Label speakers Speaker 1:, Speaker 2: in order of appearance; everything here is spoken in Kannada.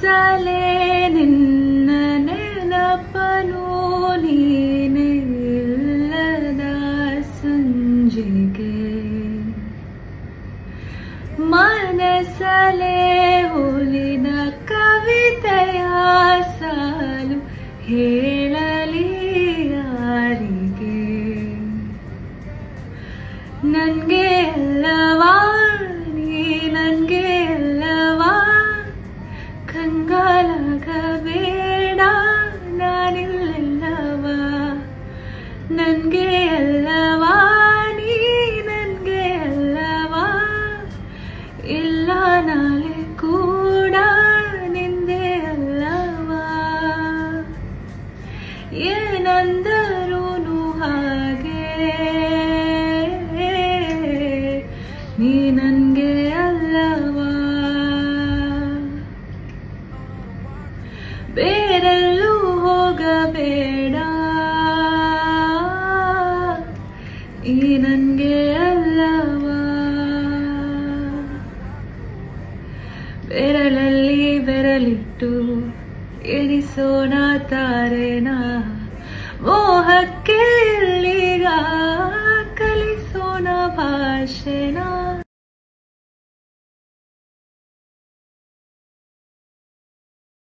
Speaker 1: ಮನಸಲೇ ನಿನ್ನ ನೆನಪನು ನೀನಿಲ್ಲದ ಸಂಜಿಗೆ. ಮನಸಲೇ ಉಳಿದ ಕವಿತೆಯ ಸಾಲು ಹೇಳಲಿ ಯಾರಿಗೆ? ನನ್ಗೆ ಅಲ್ಲವಾ ನನ್ಗೆ ಅಲ್ಲವಾ ನೀ ನನ್ಗೆ ಅಲ್ಲವಾ ಇಲ್ಲ ನಾಳೆ ಕೂಡ ನಿಂದೆ ಅಲ್ಲವಾ ಏನಂದರೂನು ಹಾಗೆ ನೀ ನನ್ಗೆ ಅಲ್ಲವಾ ಬೇರೆಲ್ಲೂ ಈ ನನ್ಗೆ ಅಲ್ಲವಾ? ಬೆರಳಲ್ಲಿ ಬೆರಳಿಟ್ಟು ಎಣಿಸೋಣ ತಾರೇನ? ಮೋಹಕ್ಕೆ ಇಲ್ಲಿಗ ಕಲಿಸೋಣ ಭಾಷೆನ?